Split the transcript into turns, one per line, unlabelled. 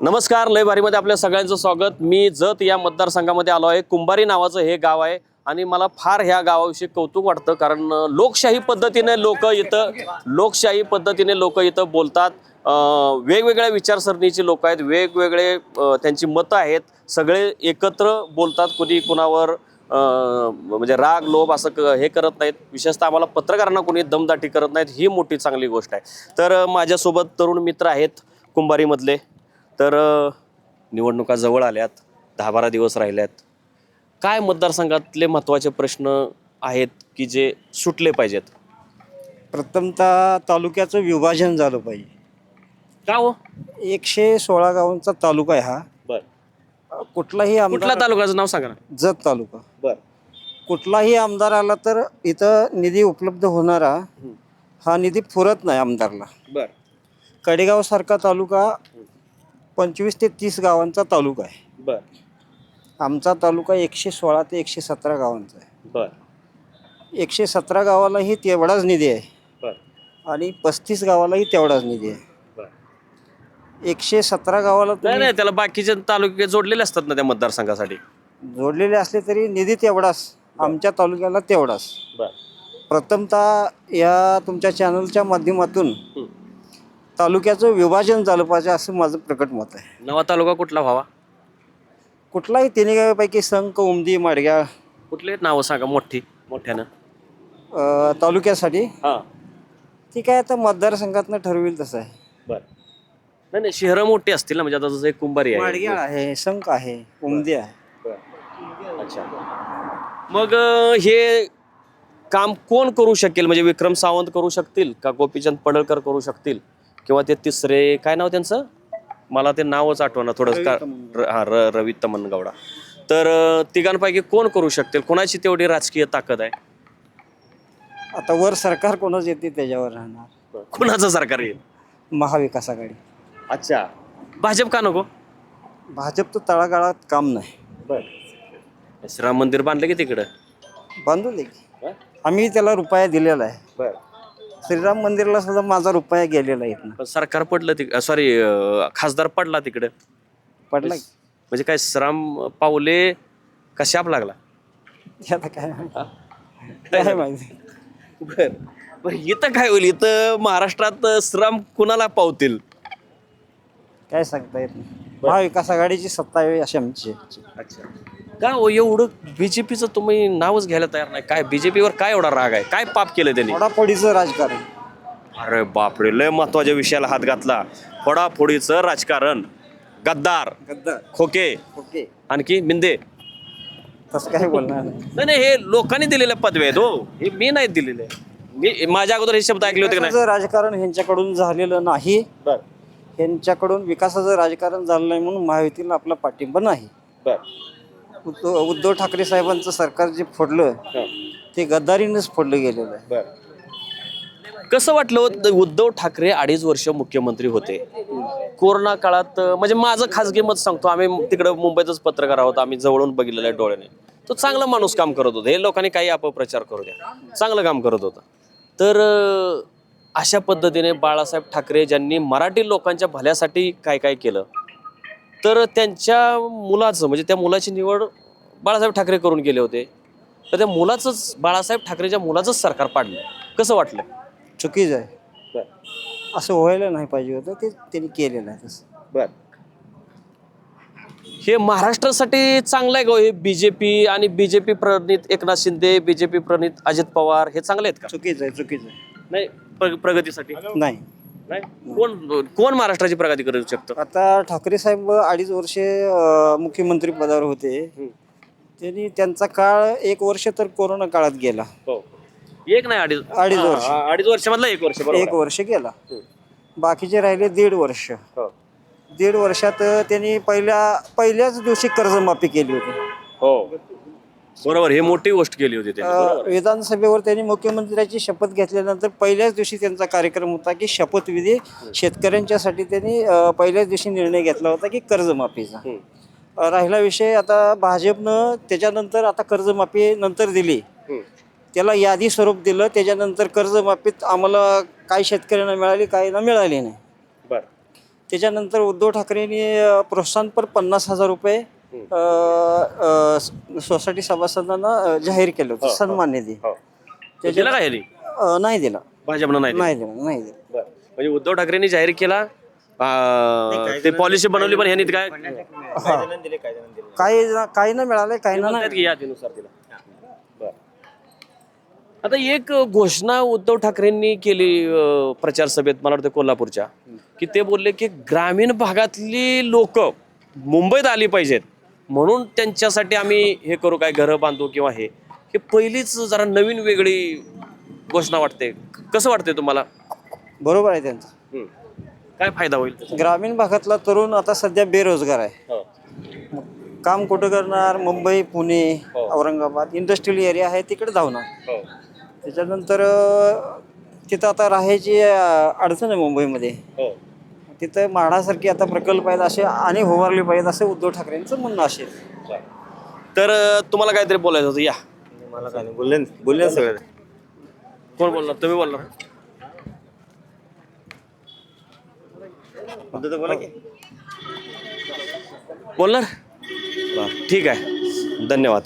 नमस्कार लय भारीमध्ये आपल्या सगळ्यांचं स्वागत. मी जत या मतदारसंघामध्ये आलो आहे. कुंभारी नावाचं हे गाव आहे आणि मला फार ह्या गावाविषयी कौतुक वाटतं कारण लोकशाही पद्धतीने लोक इथं लोकशाही पद्धतीने लोक इथं बोलतात. वेगवेगळ्या विचारसरणीची लोक आहेत. वेगवेगळे त्यांची मतं आहेत. सगळे एकत्र बोलतात. कोणी कुणावर म्हणजे राग लोभ असं क- हे करत नाहीत. विशेषतः आम्हाला पत्रकारांना कोणी दमदाटी करत नाहीत. ही मोठी चांगली गोष्ट आहे. तर माझ्यासोबत तरुण मित्र आहेत कुंभारीमधले. तर निवडणुका जवळ आल्यात दहा बारा दिवस राहिल्यात. काय मतदारसंघातले महत्त्वाचे प्रश्न आहेत की जे सुटले पाहिजेत?
प्रथमतः तालुक्याचं विभाजन झालं पाहिजे.
का हो?
एकशे सोळा गावांचा तालुका आहे हा.
बर.
कुठलाही
कुठल्या
आमदार
तालुक्याचं नाव सांगा ना.
जत तालुका.
बर.
कुठलाही आमदार आला तर इथं निधी उपलब्ध होणारा हा. निधी पुरत नाही आमदारला.
बर.
कडेगाव सारखा तालुका पंचवीस ते तीस गावांचा तालुका आहे.
बर.
आमचा तालुका एकशे सोळा ते एकशे सतरा गावांचा आहे.
बर.
एकशे सतरा गावालाही तेवढाच निधी आहे.
बर.
आणि पस्तीस गावालाही तेवढाच निधी आहे.
बर.
एकशे सतरा गावाला
नाही
तुम्ही
नाही त्याला बाकीचे तालुके जोडलेले असतात ना त्या मतदारसंघासाठी?
जोडलेले असले तरी निधी तेवढाच आमच्या तालुक्याला तेवढाच.
बर.
प्रथमतः या तुमच्या चॅनलच्या माध्यमातून. तालुक्याचं विभाजन झालं पाहिजे असं माझं प्रकट मत आहे.
नवा तालुका कुठला व्हावा?
कुठलाही तिन्ही गावापैकी संक उमदी माडग्या.
कुठले नावं सांगा मोठी मोठ्यानं?
अं, तालुक्यासाठी?
हां.
ती काय आता मतदारसंघातनं ठरवेल तसं आहे.
बर. नाही नाही शहरं मोठी असतील ना म्हणजे आता जसं एक कुंभारी आहे.
माडग्याळ आहे संक आहे उमदी आहे.
अच्छा. मग अं, हे काम कोण करू शकेल? म्हणजे विक्रम सावंत करू शकतील का गोपीचंद पडळकर करू शकतील? किंवा ते तिसरे काय नाव त्यांचं? मला ते नावच आठवणार थोडं का हा र रवी तमनगौडा तर तिघांपैकी कोण करू शकतील? कोणाची तेवढी राजकीय ताकद आहे?
आता वर सरकार कोणाच येते त्याच्यावर राहणार?
कुणाचं सरकार येईल?
महाविकास आघाडी.
अच्छा. भाजप का नको?
भाजप तर तळागाळात काम नाही.
बर. श्रीराम मंदिर बांधलं की तिकडं?
बांधू दे की. आम्ही त्याला रुपया दिलेला आहे.
बर.
श्रीराम मंदिरला सुद्धा माझा रुपया गेलेला आहे
पण सरकार पडलं तिक सॉरी खासदार पडला तिकडं.
पडला की.
म्हणजे काय श्राम पावले का शाप लागला?
ते आता काय माहिती. काय माहिती.
बर. बर इथं काय होईल? इथं महाराष्ट्रात श्रम कुणाला पावतील?
काय सांगता येत नाही. महाविकास आघाडीची सत्ता यावी अशी आमची. इच्छा.
अच्छा. का हो एवढं बीजेपीचं तुम्ही नावच घ्यायला तयार नाही? काय बीजेपीवर काय एवढा राग आहे? काय पाप केलं त्यांनी?
फोडाफोडीचं राजकारण.
अरे बापरे लय महत्त्वाच्या विषयाला हात घातला. फोडाफोडीचं राजकारण. गद्दार.
गद्दार.
खोके.
ओके
आणखी मिंदे.
तसं काय बोलणार? नाही.
नाही नाही हे लोकांनी दिलेल्या पदवी आहेत हो. हे मी नाही दिलेले. मी माझ्या अगोदर हे शब्द ऐकले होते की नाही?
विकासाचं राजकारण ह्यांच्याकडून झालेलं नाही.
बर.
ह्यांच्याकडून विकासाचं राजकारण झालं नाही म्हणून महायुतीला आपला पाठिंबा नाही.
बर.
उद्धव उद्धव ठाकरे साहेबांचं सरकार जे फोडलं ते गद्दारीनंच फोडलं गेलेलं आहे.
बर. कसं वाटलं होतं? उद्धव ठाकरे अडीच वर्ष मुख्यमंत्री होते? कोरोना काळात म्हणजे माझं खासगी मत सांगतो आम्ही तिकडं मुंबईतच पत्रकार आहोत आम्ही जवळून बघितलेलं आहे डोळ्याने. तो चांगला माणूस काम करत होता. हे लोकांनी काही अपप्रचार करू द्या. चांगलं काम करत होता. तर अशा पद्धतीने बाळासाहेब ठाकरे ज्यांनी मराठी लोकांच्या भल्यासाठी काय काय केलं? तर त्यांच्या मुलाचं म्हणजे त्या मुलाची निवड बाळासाहेब ठाकरे करून गेले होते. तर त्या मुलाचंच बाळासाहेब ठाकरेच्या मुलाचंच सरकार पाडलं. कसं वाटलं?
चुकीचं आहे. असं व्हायला नाही पाहिजे होतं ते त्यांनी केलेलं आहे तसं.
बर. हे महाराष्ट्रासाठी चांगलं आहे का हो? हे बीजेपी आणि बीजेपी प्रणित एकनाथ शिंदे बीजेपी प्रणित अजित पवार हे चांगले आहेत का?
चुकीचं आहे चुकीचं आहे.
नाही प्र- प्रगतीसाठी?
नाही.
नाही? कोण कोण महाराष्ट्राची प्रगती करू शकतं?
आता ठाकरे साहेब अडीच वर्षे अं, मुख्यमंत्री पदावर होते. त्यांनी त्यांचा काळ एक वर्ष तर कोरोना काळात गेला.
हो. एक नाही अडीच
अडीच
हा,
वर्ष.
हा, अडीच वर्षामधला एक वर्ष बरोबर.
एक
आहे.
वर्ष गेला.
हम्म.
बाकीचे राहिले दीड वर्ष.
हो.
दीड वर्षात त्यांनी पहिल्या पहिल्याच दिवशी कर्जमाफी केली होती.
हो. बरोबर हे मोठी गोष्ट केली होती त्यांनी बरोबर.
विधानसभेवर त्यांनी मुख्यमंत्र्याची शपथ घेतल्यानंतर पहिल्याच दिवशी त्यांचा कार्यक्रम होता की शपथविधी शेतकऱ्यांच्यासाठी त्यांनी अं, पहिल्याच दिवशी निर्णय घेतला होता की कर्जमाफीचा
हम्म.
अं, राहिला विषय आता भाजपनं त्याच्यानंतर आता कर्जमाफी नंतर दिली
हम्म.
त्याला यादी स्वरूप दिलं त्याच्यानंतर कर्जमाफीत आम्हाला काही शेतकऱ्यांना मिळाली काहींना मिळाली नाही
बर
त्याच्यानंतर उद्धव ठाकरेंनी अ, प्रोत्साहनपर पन्नास हजार रुपये सोसायटी सभासदांना जाहीर केलं होतं सन्मान निधी.
दिला का ह्यानी
अ, नाही दिला.
भाजपनं नाही दिला.
नाही दिला नाही दिला.
बरं. म्हणजे उद्धव ठाकरेंनी जाहीर केला ते पॉलिसी बनवली पण ह्यांनी काय
काही काही ना मिळाले काही ना
म्हणतात की यादीनुसार तिला बरं. आता एक घोषणा उद्धव ठाकरेंनी केली अं, प्रचार सभेत मला वाटतं कोल्हापूरच्या की ते बोलले की ग्रामीण भागातली लोक मुंबईत आली पाहिजेत. म्हणून त्यांच्यासाठी आम्ही हे करू काय घरं बांधू किंवा हे हे पहिलीच जरा नवीन वेगळी घोषणा वाटते कसं वाटते तुम्हाला
बरोबर आहे त्यांचं.
काय फायदा होईल त्याचा?
ग्रामीण भागातला तरुण आता सध्या बेरोजगार आहे
हो.
काम कुठं करणार मुंबई पुणे
हो.
औरंगाबाद इंडस्ट्रियल एरिया आहे तिकडे धावणार
हो.
त्याच्यानंतर अ, तिथं आता राहायची अ, अडचण आहे मुंबईमध्ये
हो.
तिथं म्हाडासारखे आता प्रकल्प आहेत असे आणि होवारले पाहिजेत असं उद्धव ठाकरेंचं म्हणणं असेल
तर अं, तुम्हाला काहीतरी बोलायचं होतं या.
मला काय नाही बोलले बोलले ना सगळं.
कोण बोलणार? तुम्ही बोलणार.
तर बोला की.
बोलणार? ठीक आहे. धन्यवाद.